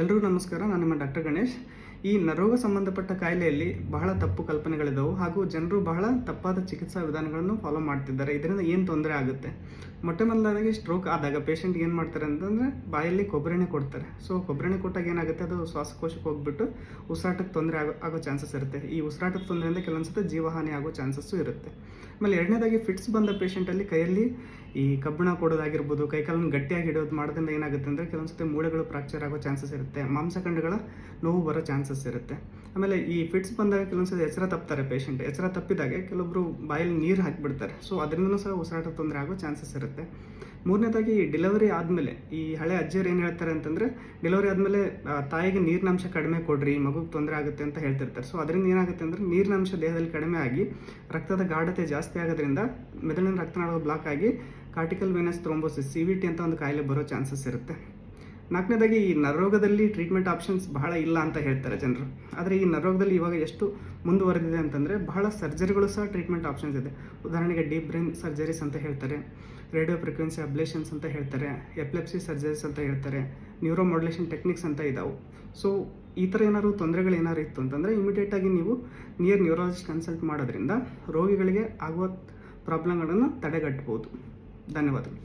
ಎಲ್ರಿಗೂ ನಮಸ್ಕಾರ, ನಾನು ನಿಮ್ಮ ಡಾಕ್ಟರ್ ಗಣೇಶ್. ಈ ನರೋಗ ಸಂಬಂಧಪಟ್ಟ ಕಾಯಿಲೆಯಲ್ಲಿ ಬಹಳ ತಪ್ಪು ಕಲ್ಪನೆಗಳಿದ್ದವು ಹಾಗೂ ಜನರು ಬಹಳ ತಪ್ಪಾದ ಚಿಕಿತ್ಸಾ ವಿಧಾನಗಳನ್ನು ಫಾಲೋ ಮಾಡ್ತಿದ್ದಾರೆ. ಇದರಿಂದ ಏನು ತೊಂದರೆ ಆಗುತ್ತೆ? ಮೊಟ್ಟೆ ಮೊದಲಾಗಿ ಸ್ಟ್ರೋಕ್ ಆದಾಗ ಪೇಷಂಟ್ ಏನು ಮಾಡ್ತಾರೆ ಅಂತಂದರೆ ಬಾಯಲ್ಲಿ ಕೊಬ್ಬರಿಣೆ ಕೊಡ್ತಾರೆ. ಸೊ ಕೊಬ್ಬರಿಣೆ ಕೊಟ್ಟಾಗ ಏನಾಗುತ್ತೆ? ಅದು ಶ್ವಾಸಕೋಶಕ್ಕೆ ಹೋಗ್ಬಿಟ್ಟು ಉಸಿರಾಟಕ್ಕೆ ತೊಂದರೆ ಆಗೋ ಆಗೋ ಚಾನ್ಸಸ್ ಇರುತ್ತೆ. ಈ ಉಸಿರಾಟದ ತೊಂದರೆಯಿಂದ ಕೆಲವೊಂದ್ಸತಿ ಜೀವಹಾನಿ ಆಗೋ ಚಾನ್ಸಸ್ಸು ಇರುತ್ತೆ. ಆಮೇಲೆ ಎರಡನೇದಾಗಿ ಫಿಟ್ಸ್ ಬಂದ ಪೇಷೆಂಟಲ್ಲಿ ಕೈಯಲ್ಲಿ ಈ ಕಬ್ಬಿಣ ಕೊಡೋದಾಗಿರ್ಬೋದು ಕೈಕಾಲನ್ನು ಗಟ್ಟಿಯಾಗಿ ಇಡೋದು ಮಾಡೋದ್ರಿಂದ ಏನಾಗುತ್ತೆ ಅಂದರೆ ಕೆಲವೊಂದ್ಸತಿ ಮೂಳೆಗಳು ಫ್ರಾಕ್ಚರ್ ಆಗೋ ಚಾನ್ಸಸ್ ಇರುತ್ತೆ, ಮಾಂಸಖಂಡಗಳ ನೋವು ಬರೋ ಚಾನ್ಸಸ್ ಇರುತ್ತೆ. ಆಮೇಲೆ ಈ ಫಿಟ್ಸ್ ಬಂದಾಗ ಕೆಲವೊಂದ್ಸತಿ ಎಚ್ಚರ ತಪ್ತಾರೆ ಪೇಷೆಂಟ್ ಎಚ್ಚರ ತಪ್ಪಿದಾಗೆ ಕೆಲವೊಬ್ರು ಬಾಯಲ್ಲಿ ನೀರು ಹಾಕಿಬಿಡ್ತಾರೆ. ಸೊ ಅದರಿಂದನೂ ಸಹ ಉಸಿರಾಟ ತೊಂದರೆ ಆಗೋ ಚಾನ್ಸಸ್ ಇರುತ್ತೆ. ಮೂರನೇದಾಗಿ ಡೆಲಿವರಿ ಆದಮೇಲೆ, ಈ ಹಳೆ ಅಜ್ಜಿಯರು ಏನು ಹೇಳ್ತಾರೆ ಅಂತಂದರೆ ಡೆಲಿವರಿ ಆದಮೇಲೆ ತಾಯಿಗೆ ನೀರಿನಂಶ ಕಡಿಮೆ ಕೊಡ್ರಿ, ಮಗುಗೆ ತೊಂದರೆ ಆಗುತ್ತೆ ಅಂತ ಹೇಳ್ತಿರ್ತಾರೆ. ಸೊ ಅದರಿಂದ ಏನಾಗುತ್ತೆ ಅಂದರೆ, ನೀರಿನಂಶ ದೇಹದಲ್ಲಿ ಕಡಿಮೆ ಆಗಿ, ರಕ್ತದ ಗಾಢತೆ ಜಾಸ್ತಿ ಆಗೋದ್ರಿಂದ ಮೆದುಳಿನ ರಕ್ತನಾಳ ಬ್ಲಾಕ್ ಆಗಿ cortical venous thrombosis C V T ಅಂತ ಒಂದು ಕಾಯಿಲೆ ಬರೋ ಚಾನ್ಸಸ್ ಇರುತ್ತೆ. ನಾಲ್ಕನೇದಾಗಿ ಈ ನರರೋಗದಲ್ಲಿ ಟ್ರೀಟ್ಮೆಂಟ್ ಆಪ್ಷನ್ಸ್ ಬಹಳ ಇಲ್ಲ ಅಂತ ಹೇಳ್ತಾರೆ ಜನರು. ಆದರೆ ಈ ನರರೋಗದಲ್ಲಿ ಇವಾಗ ಎಷ್ಟು ಮುಂದುವರೆದಿದೆ ಅಂತಂದರೆ ಬಹಳ ಸರ್ಜರಿಗಳು ಸಹ ಟ್ರೀಟ್ಮೆಂಟ್ ಆಪ್ಷನ್ಸ್ ಇದೆ. ಉದಾಹರಣೆಗೆ ಡೀಪ್ ಬ್ರೈನ್ ಸರ್ಜರೀಸ್ ಅಂತ ಹೇಳ್ತಾರೆ ರೇಡಿಯೋ ಫ್ರೀಕ್ವೆನ್ಸಿ ಅಬ್ಲೇಷನ್ಸ್ ಅಂತ ಹೇಳ್ತಾರೆ ಎಪ್ಲೆಪ್ಸಿ ಸರ್ಜರೀಸ್ ಅಂತ ಹೇಳ್ತಾರೆ ನ್ಯೂರೋ ಮಾಡ್ಯುಲೇಷನ್ ಟೆಕ್ನಿಕ್ಸ್ ಅಂತ ಇದ್ದಾವೆ ಸೊ ಈ ಥರ ಏನಾದ್ರು ತೊಂದರೆಗಳು ಏನಾದ್ರು ಇತ್ತು ಅಂತಂದರೆ ಇಮಿಡಿಯೇಟಾಗಿ ನೀವು ನಿಯರ್ ನ್ಯೂರಾಲಜಿಸ್ಟ್ ಕನ್ಸಲ್ಟ್ ಮಾಡೋದ್ರಿಂದ ರೋಗಿಗಳಿಗೆ ಆಗುವ ಪ್ರಾಬ್ಲಮ್ಗಳನ್ನು ತಡೆಗಟ್ಟಬಹುದು ಧನ್ಯವಾದಗಳು.